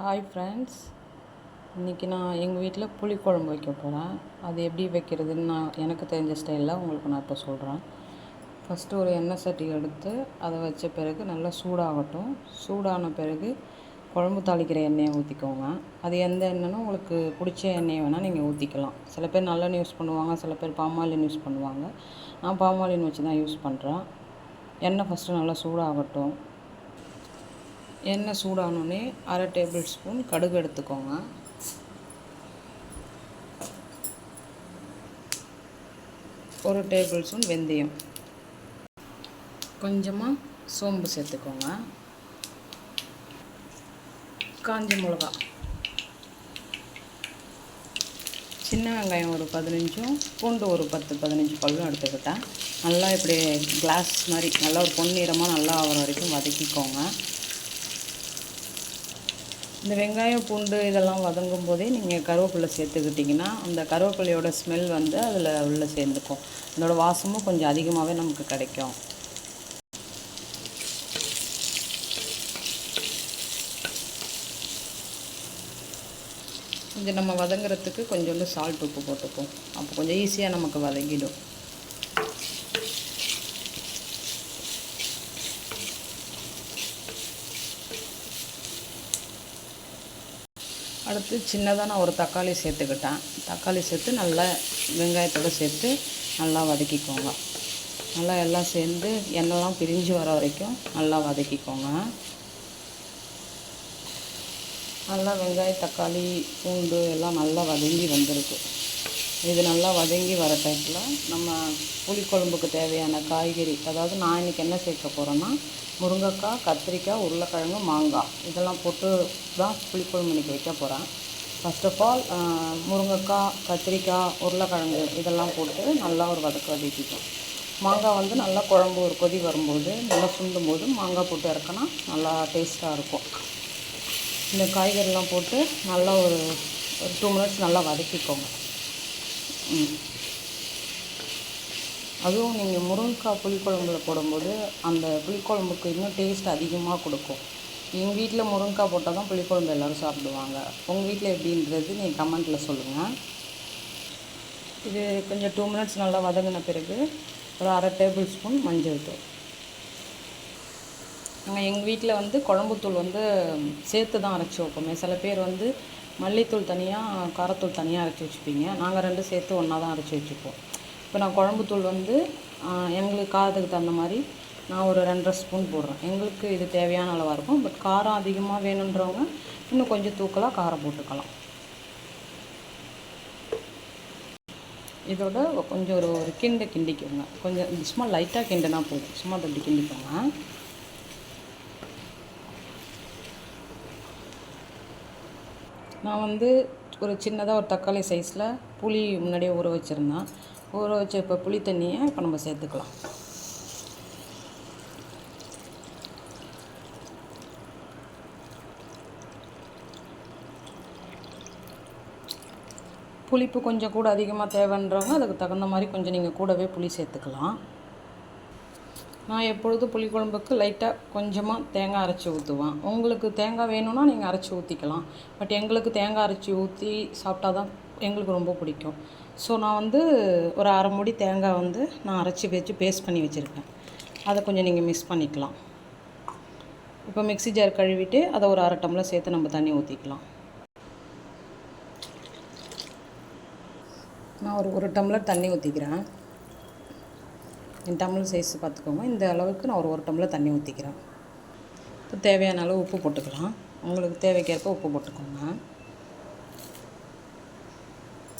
Hi friends இன்றைக்கி நான் எங்கள் வீட்டில் புளிக்குழம்பு வைக்க போகிறேன் அது எப்படி வைக்கிறதுன்னு நான் எனக்கு தெரிஞ்ச ஸ்டைலில் உங்களுக்கு நான் இப்போ சொல்கிறேன் ஃபஸ்ட்டு ஒரு எண்ணெய் சட்டி எடுத்து அதை வச்ச பிறகு நல்லா சூடாகட்டும். சூடான பிறகு குழம்பு தாளிக்கிற எண்ணெயை ஊற்றிக்கோங்க அது எந்த எண்ணெய்னா உங்களுக்கு பிடிச்ச எண்ணெயை வேணால் நீங்கள் ஊற்றிக்கலாம் சில பேர் நல்லெண்ணெய் யூஸ் பண்ணுவாங்க சில பேர் பாமாலின் யூஸ் பண்ணுவாங்க. நான் பாமாலின் வச்சு தான் யூஸ் பண்ணுறேன் எண்ணெய் ஃபஸ்ட்டு நல்லா சூடாகட்டும். எண்ணெய் சூடானோடனே அரை டேபிள் ஸ்பூன் கடுகு எடுத்துக்கோங்க. ஒரு டேபிள் ஸ்பூன் வெந்தயம். கொஞ்சமாக சோம்பு சேர்த்துக்கோங்க. காஞ்ச மிளகா. சின்ன வெங்காயம் ஒரு பதினஞ்சும் பூண்டு ஒரு பத்து பதினஞ்சு பல்லும் எடுத்துக்கிட்டேன். நல்லா இப்படி கிளாஸ் மாதிரி நல்லா ஒரு பொன்னிறமாக நல்லா ஆகிற வரைக்கும் வதக்கிக்கோங்க. இந்த வெங்காயம் பூண்டு இதெல்லாம் வதங்கும் போதே நீங்கள் கருவேப்பிலை சேர்த்துக்கிட்டிங்கன்னா அந்த கருவேப்பிலையோட ஸ்மெல் வந்து அதில் உள்ளே சேர்ந்துக்கும். அதோட வாசமும் கொஞ்சம் அதிகமாகவே நமக்கு கிடைக்கும். இது நம்ம வதங்குறதுக்கு கொஞ்சோண்டு சால்ட் உப்பு போட்டுப்போம். அப்போ கொஞ்சம் ஈஸியாக நமக்கு வதங்கிடும். அடுத்து சின்னதாக நான் ஒரு தக்காளி சேர்த்துக்கிட்டேன். தக்காளி சேர்த்து நல்லா வெங்காயத்தோடு சேர்த்து நல்லா வதக்கிக்கோங்க. நல்லா எல்லாம் சேர்ந்து எண்ணெய்லாம் பிரிஞ்சு வர வரைக்கும் நல்லா வதக்கிக்கோங்க. நல்லா வெங்காய தக்காளி பூண்டு எல்லாம் நல்லா வதங்கி வந்திருக்கு. இது நல்லா வதங்கி வர டைப்பில் நம்ம புளிக்குழம்புக்கு தேவையான காய்கறி அதாவது நான் இன்றைக்கி என்ன சேர்க்க போகிறேன்னா முருங்கைக்காய் கத்திரிக்காய் உருளைக்கிழங்கு மாங்காய். இதெல்லாம் போட்டு தான் புளிக்குழம்பு இன்றைக்கி வைக்க போகிறேன் ஃபஸ்ட் ஆஃப் ஆல் முருங்கைக்காய் கத்திரிக்காய் உருளைக்கிழங்கு இதெல்லாம் போட்டு நல்லா ஒரு வதக்க வதக்கிக்கும் மாங்காய் வந்து நல்லா குழம்பு ஒரு கொதி வரும்போது நல்லா சுண்டும் போது மாங்காய் போட்டு இறக்கினா நல்லா டேஸ்ட்டாக இருக்கும். இந்த காய்கறிலாம் போட்டு நல்லா ஒரு ஒரு டூ மினிட்ஸ் நல்லா வதக்கிக்கோங்க. ம். அதுவும் நீங்கள் முருங்கைக்காய் புளிக்குழம்புல போடும்போது அந்த புளிக்குழம்புக்கு இன்னும் டேஸ்ட் அதிகமாக கொடுக்கும். எங்கள் வீட்டில் முருங்கைக்காய் போட்டால் தான் புளிக்குழம்பு எல்லோரும் சாப்பிடுவாங்க. உங்கள் வீட்டில் எப்படின்றது நீங்கள் கமெண்ட்டில் சொல்லுங்கள் இது கொஞ்சம் டூ மினிட்ஸ் நல்லா வதங்கின பிறகு ஒரு அரை டேபிள் ஸ்பூன் மஞ்சள் தூள். நாங்கள் எங்கள் வீட்டில் வந்து குழம்புத்தூள் வந்து சேர்த்து தான் அரைச்சி வைப்போமே. சில பேர் வந்து மல்லித்தூள் தனியாக காரத்தூள் தனியாக அரைச்சி வச்சுப்பீங்க. நாங்கள் ரெண்டும் சேர்த்து ஒன்றா தான் அரைச்சி வச்சுப்போம். இப்போ நான் குழம்புத்தூள் வந்து எங்களுக்கு காரத்துக்கு தகுந்த மாதிரி நான் ஒரு ரெண்டரை ஸ்பூன் போடுறேன். எங்களுக்கு இது தேவையான அளவாக இருக்கும். பட் காரம் அதிகமாக வேணுன்றவங்க இன்னும் கொஞ்சம் தூக்கலாக காரம் போட்டுக்கலாம். இதோட கொஞ்சம் ஒரு ஒரு கிண்டு கிண்டிக்கோங்க. கொஞ்சம் சும்மா லைட்டாக கிண்டுனா போதும். சும்மா அப்படி கிண்டிக்கோங்க. நான் வந்து ஒரு சின்னதாக ஒரு தக்காளி சைஸில் புளி முன்னாடியே ஊற வச்சுருந்தேன். ஊற வச்ச இப்போ புளி தண்ணியை இப்போ நம்ம சேர்த்துக்கலாம். புளிப்பு கொஞ்சம் கூட அதிகமாக தேவைன்றவங்க அதுக்கு தகுந்த மாதிரி கொஞ்சம் நீங்கள் கூடவே புளி சேர்த்துக்கலாம். நான் எப்பொழுதும் புளிக்குழம்புக்கு லைட்டாக கொஞ்சமாக தேங்காய் அரைச்சி ஊற்றுவேன் உங்களுக்கு தேங்காய் வேணும்னா நீங்கள் அரைச்சி ஊற்றிக்கலாம் பட் எங்களுக்கு தேங்காய் அரைச்சி ஊற்றி சாப்பிட்டா தான் எங்களுக்கு ரொம்ப பிடிக்கும். ஸோ நான் வந்து ஒரு அரை மூடி தேங்காய் வந்து நான் அரைச்சி வச்சு பேஸ்ட் பண்ணி வச்சுருக்கேன். அதை கொஞ்சம் நீங்கள் மிக்ஸ் பண்ணிக்கலாம். இப்போ மிக்ஸி ஜார் கழுவிட்டு அதை ஒரு அரை டம்ளர் சேர்த்து நம்ம தண்ணி ஊற்றிக்கலாம் நான் ஒரு ஒரு டம்ளர் தண்ணி ஊற்றிக்கிறேன் என் டம்ளர் சைஸ் பார்த்துக்கோங்க. இந்த அளவுக்கு நான் ஒரு ஒரு டம்ளர் தண்ணி ஊற்றிக்கிறேன் இப்போ தேவையான அளவு உப்பு போட்டுக்கலாம். உங்களுக்கு தேவைக்கேற்ப உப்பு போட்டுக்கோங்க.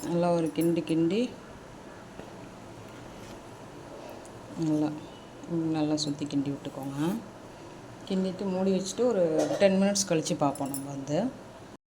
நல்லா ஒரு கிண்டி கிண்டி நல்லா நல்லா சுற்றி கிண்டி விட்டுக்கோங்க. கிண்டிட்டு மூடி வச்சுட்டு ஒரு டென் மினிட்ஸ் கழித்து பார்ப்போம் நம்ம வந்து.